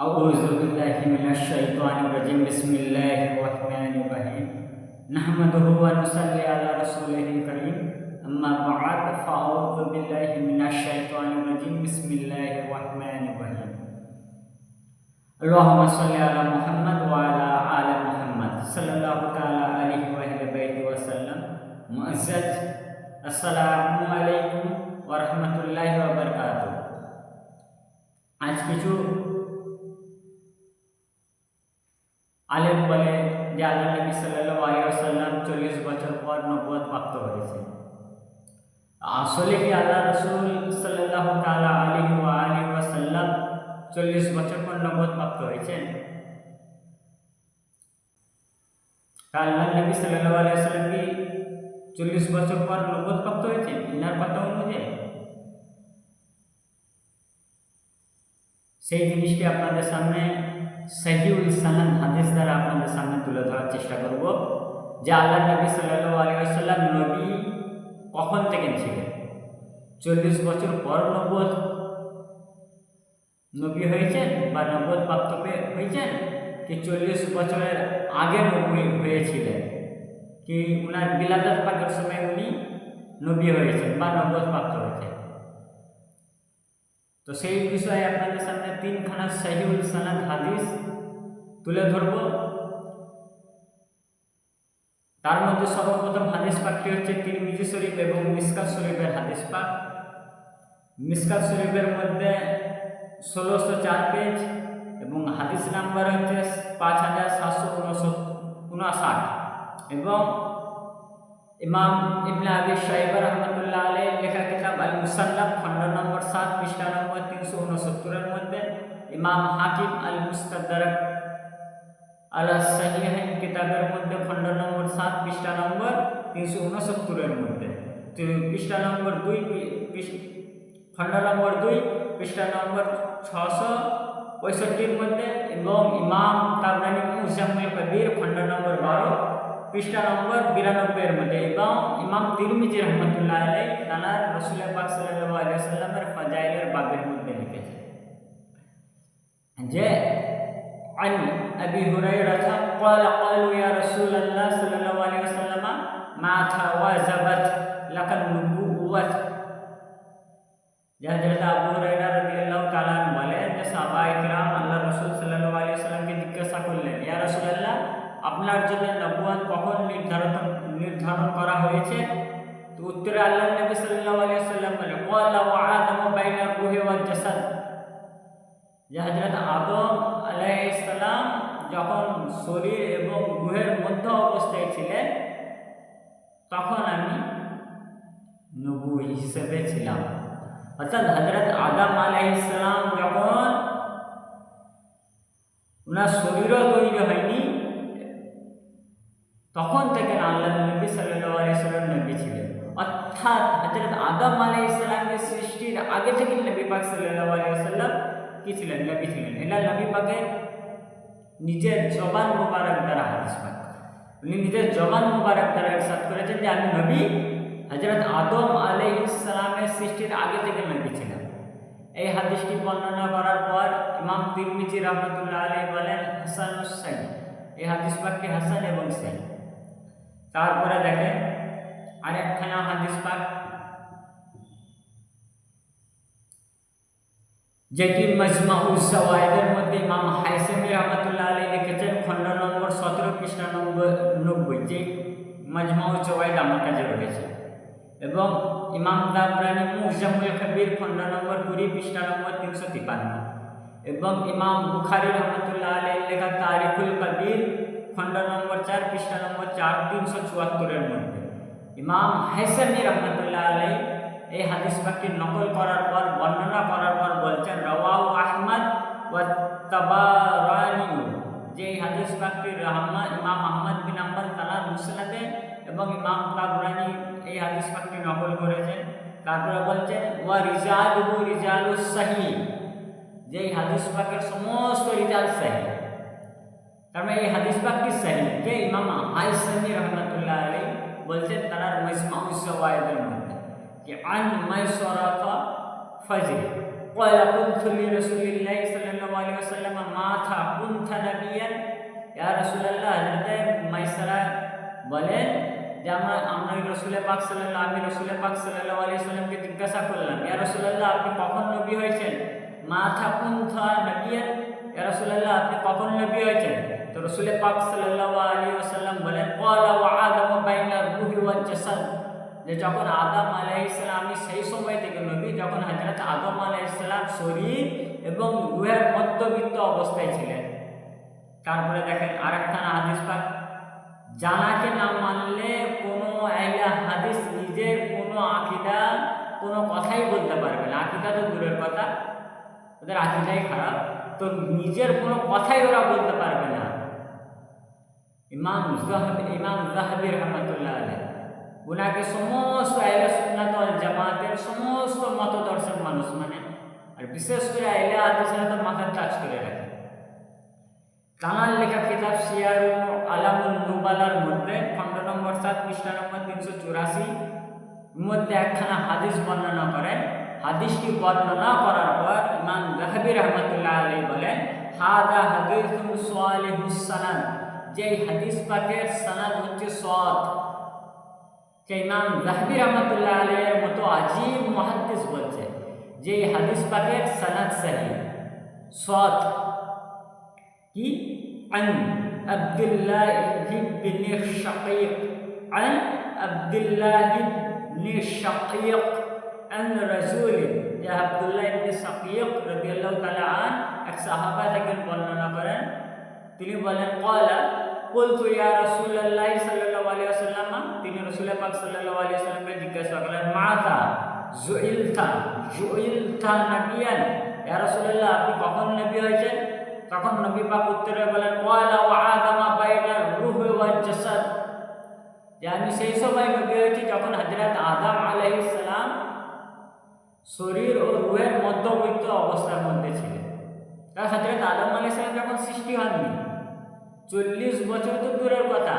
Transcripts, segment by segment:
أعوذ بالله من الشيطان الرجيم بسم الله الرحمن الرحيم نحمده ونصلي على رسوله الكريم أما بعد فأعوذ بالله من الشيطان الرجيم بسم الله الرحمن الرحيم اللهم صل على محمد وعلى آل محمد صلى الله تعالى عليه وآله بيته وسلم معزز السلام عليكم ورحمة الله وبركاته আজ কিছু আলেম বলে যে আল্লাহ নবী সাল্লাহ আলী আসাল্লাম চল্লিশ বছর পর নব্বত প্রাপ্ত হয়েছে। আসলে কি আল্লাহ রসুল সাল্লাহ তালা আলী ও আলী ওয়াসাল্লাম চল্লিশ বছর পর নব্বত প্রাপ্ত হয়েছেন? আল্লাহ নবী সাল্লাহ আলী আসাল্লাম কি চল্লিশ বছর পর নব্বত প্রাপ্ত হয়েছেন? ইনার কথা অনুযায়ী। সেই জিনিসটি আপনাদের সামনে সহিউল আপনাদের ধরার চেষ্টা করব যে আল্লাহ নবী সাল্লাহ আলী আসাল্লাম নবী কখন থেকে ছিলেন? চল্লিশ বছর পর নব্বত নবী হয়েছেন বা নব্বত প্রাপ্ত হয়েছেন কি চল্লিশ বছরের আগে নবী হয়েছিলেন? কি উনার বিলাদাত পাকের সময় উনি নবী হয়েছেন বা নব্বত প্রাপ্ত হয়েছেন? তো সেই বিষয়ে আপনাদের সামনে তিনখানা সহিউল সানাদ হাদিস তুলে ধরব। তার মধ্যে সর্বপ্রথম হাদিস পাকটি হচ্ছে তিরমিজি শরীফ এবং মিসকাত শরীফের হাদিস পাক মিসকাত শরীফের মধ্যে ষোলোশো চার পেজ এবং হাদিস নাম্বার হচ্ছে পাঁচ হাজার সাতশো উনষাট এবং ইমাম ইবনে আবি সাহেব রহমতুল্লাহ আলী লেখা কিতাব আল মুসাল্লাম খণ্ড নম্বর সাত, পৃষ্ঠা নম্বর তিনশো উনসত্তরের মধ্যে ইমাম হাকিম আল মুস্তাদারক আল সাহিহাইন কিতাবের মধ্যে খণ্ড নম্বর সাত পৃষ্ঠা নম্বর তিনশো উনসত্তরের মধ্যে পৃষ্ঠা নম্বর দুই খণ্ড নম্বর দুই পৃষ্ঠা নম্বর ছশো পঁয়ষট্টির মধ্যে এবং ইমাম তাবরানি মুজাম্মুল কবির খণ্ড নম্বর বারো পৃষ্ঠা নম্বর বিরানব্বইয়ের মধ্যে এবং ইমাম তিরমিজি রহমতুল্লাহ আলাই তানার রসুল পাক সাল্লাহ আলিয়া সাল্লামের ফাজাইলের বাবের মধ্যে লিখেছে যে عن أبي هريرة قال قالوا يا رسول الله صلى الله عليه وسلم ما تواجبت لك النبوة হযরত আবু হুরায়রা রাদিয়াল্লাহু তাআলা বলেন যে সাহাবায়ে কিরাম আল্লাহ রাসূল সাল্লাল্লাহু আলাইহি ওয়াসাল্লামকে জিজ্ঞাসা করলেন ইয়া রাসূলুল্লাহ আপনার জন্য নবুয়াত কখন নির্ধারণ নির্ধারণ করা হয়েছে তো উত্তরে আল্লাহ নবী সাল্লাল্লাহু আলাইহি ওয়াসাল্লাম বলেন ওয়ালা ওয়া আদম বাইনা রূহি ওয়াল জাসাদ যে হযরত আদম আলাইহিস সালাম যখন শরীর এবং রূহের মধ্য অবস্থায় ছিলেন, তখন আমি নবু হিসেবে ছিলাম। অর্থাৎ হজরত আদম আলাইসালাম যখন ওনার শরীরও তৈরি হয়নি, তখন থেকে আল্লাহ নবী সাল্লাহ আলাইসাল্লাম নবী ছিলেন। অর্থাৎ হজরত আদম আলাইসালামের সৃষ্টির আগে থেকে নবী পাক সাল্লাহ আলাইসাল্লাম কি ছিলেন? নবী ছিলেন। এটা নবী পাকের নিজের জবান মুবারক দ্বারা হাদিস পাক উনি নিজের জবান মুবারক দ্বারা ইরশাদ করেছেন যে আমি নবী। হজরত আদম আলাই ইসলামের সৃষ্টির আগে থেকে নবী ছিলেন এই হাদিসটি বর্ণনা করার পর ইমাম তিরমিজি রহমতুল্লাহ আলী বলেন হাসান সাই এই হাদিস পাককে হাসান এবং সাই তারপরে দেখেন আরেকখানা হাদিস পাক যেটি মজমা উসাওয়াইদের মধ্যে ইমাম হাইসেমি রহমতুল্লাহ আলী লিখেছেন, খণ্ড নম্বর সতেরো, পৃষ্ঠা নম্বর নব্বই, যে মজমা উসাওয়াইদ আমার কাছে রয়েছে। এবং ইমাম দাবরানি মুজামুল কবির, খণ্ড নম্বর কুড়ি, পৃষ্ঠা নম্বর তিনশো তিপান্ন এবং ইমাম বুখারি রহমতুল্লাহ আলী লেখা তারিকুল কবির, খণ্ড নম্বর চার, পৃষ্ঠা নম্বর চার, তিনশো চুয়াত্তরের মধ্যে। ইমাম হেসামি রহমতুল্লাহ আলী এই হাদিস পাকটি নকল করার পর, বর্ণনা করার পর বলছেন রওয়াউ আহমদ ও তাবারানি। যে এই হাদিস পাকটি রহমান, ইমাম আহমদ বিন আম্বাল তালার মুসলাদে এবং ইমাম তাবরানি এই হাদিস পাকটি নকল করেছেন। তারপরে বলছেন, ওয়া রিজালুহু রিজালুস সাহি যে এই হাদিস পাকের সমস্ত রিজাল সাহি তার মানে এই হাদিস পাকটি সাহি যে ইমাম হাইসামি রহমতুল্লাহ আলী বলছেন তারা মজমাউস সওয়ায়েদের মধ্যে। कि अन मैसरा का फजर قال كنت لرسول الله صلى الله عليه وسلم মাথা كنت نبيا ইয়া রাসূলুল্লাহ হযরতে মাইসারা বলেন যে আমার, আমরা রসুল পাক সাল্লাল্লাহ, আমি রসুল পাক সাল্লাল্লাহু আলাইহি সাল্লামকে জিজ্ঞাসা করলাম, ইয়া রাসূলুল্লাহ, আপনি কখন নবী হয়েছেন? মাথা কুনথা নবিয়ান? ইয়া রাসূলুল্লাহ, আপনি কখন নবী হয়েছেন? তো রসুল পাক সাল্লাল্লাহু আলাইহি ওয়াসাল্লাম বলেন, ক্বালা ওয়া আদম বাইনা রূহি ওয়াল জাসাদ। যে যখন আদম আলাইহিস আমি সেই সময় থেকে নবী, যখন হযরত আদম আলাইহিস সালাম শরীর এবং রূহের মধ্যবিত্ত অবস্থায় ছিলেন। তারপরে দেখেন আরেকখানা হাদিস পাক, জানাকে না মানলে কোনো আইলা হাদিস নিজের কোনো আকিদা, কোনো কথাই বলতে পারবে না। আকিদা তো দূরের কথা, ওদের আকিদাই খারাপ। তো নিজের কোনো কথাই ওরা বলতে পারবে না। ইমাম জাহাব, ইমাম জাহাবি রহমতুল্লাহ আলাই ওনাকে সমস্ত আইলা সুন্নাত জামাতের সমস্ত মতদর্শক মানুষ মানে আর বিশেষ করে আইলা হাদিসরা তো মাথার টাচ করে রাখে। তানার লেখা কিতাব সিয়ারুল আলামুল নুবালার মধ্যে খণ্ড নম্বর সাত পৃষ্ঠা নম্বর, তিনশো চুরাশি মধ্যে একখানা হাদিস বর্ণনা করেন হাদিসটি বর্ণনা করার পর ইমাম জাহাবি রহমতুল্লাহ আলী বলেন, হাদা হাদিসুম সালিহুস সানাদ যে হাদিস পাকের সানাদ হচ্ছে সৎ। যে ইমাম জাহবি রহমতুল্লাহ আলের মতো আজীব মহাদ্দিস বলছে, যে এই হাদিস পাকের সনাদ সাহি। সৎ। কি? আন আব্দুল্লাহ ইবনে শাকিক। আন আব্দুল্লাহ ইবনে শাকিক। আন রাসূল। ইয়া আব্দুল্লাহ ইবনে শাকিক রাদিয়াল্লাহু তাআলা আন এক সাহাবা থেকে বর্ণনা করেন। তিনি বলেন, ক্বালা বলতো, ইয়া রাসূলুল্লাহ সাল্লাল্লাহু আলাইহি ওয়াসাল্লাম, তিনি রাসূল পাক সাল্লাল্লাহু আলাইহি ওয়াসাল্লামকে জিজ্ঞাসা করলেন মাযা জুইলতা জুইলতা নবিয়ান? ইয়া রাসূলুল্লাহ, আপনি কখন নবী হয়েছেন? তখন নবী পাক উত্তরে বলেন ওয়ালা ওয়া আদামা বাইনা রূহ ওয়া জাসাদ। যে আমি সেই সময় নবী হয়েছি যখন হযরত আদম আলাইহিস সালাম শরীর ও রুহের মধ্যবিত্ত অবস্থার মধ্যে ছিলেন। তাই হযরত আদম আলাইহিস সালাম যখন সৃষ্টি হননি চল্লিশ বছর তো দূরের কথা।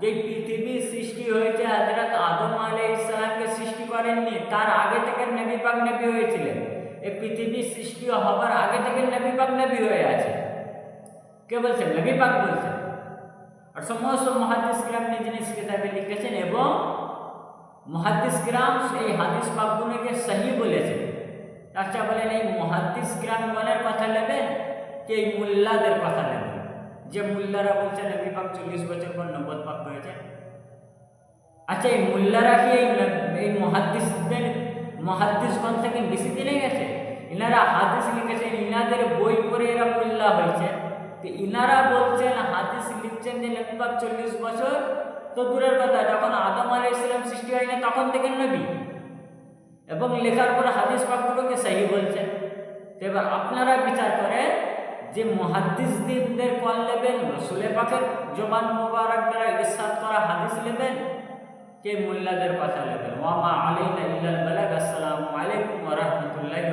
যে পৃথিবী সৃষ্টি হয়েছে, হযরত আদম আলাইহিস সালামকে সৃষ্টি করেননি, তার আগে থেকে নবী পাক নবী হয়েছিলেন। এই পৃথিবী সৃষ্টি হবার আগে থেকে নবী পাক নবী হয়ে আছে। কে বলছেন? নবী পাক বলছেন। আর সমস্ত মহাদিস গ্রাম নিজ কিতাবে লিখেছেন এবং মহাদিস গ্রাম এই হাদিস পাকগুলোকে সহি বলেছেন। আচ্ছা বলেন, এই মহাদিস গ্রামগণের কথা নেবেন, কি এই মোল্লাদের কথা নেবেন? যে মোল্লারা বলছেন নবী পাক চল্লিশ বছর পর নব্বত পাক করেছে আচ্ছা এই মোল্লারা কি এই এই মহাদিসদের মহাদিসগণ থেকে বেশি দিনে গেছে? ইনারা হাদিস লিখেছেন, ইনাদের বই পড়ে এরা মোল্লা হয়েছে। তো ইনারা বলছেন, হাদিস লিখছেন যে নবীবাগ চল্লিশ বছর? তো দূরের কথা, যখন আদম আলী ইসলাম সৃষ্টি হয়নি, তখন থেকে নবী। এবং লেখার পর হাদিস পাকগুলোকে সহি বলছেন। এবার আপনারা বিচার করেন যে মহাদিসদের কল নেবেন রসুলে পাকের জবান মোবারক দ্বারা ইরশাদ করা হাদিস নেবেন কে মোল্লাদের কথা নেবেন ওয়ামা আলাইনা ইল্লাল বালাগ, আসসালামু আলাইকুম ওয়া রাহমাতুল্লাহি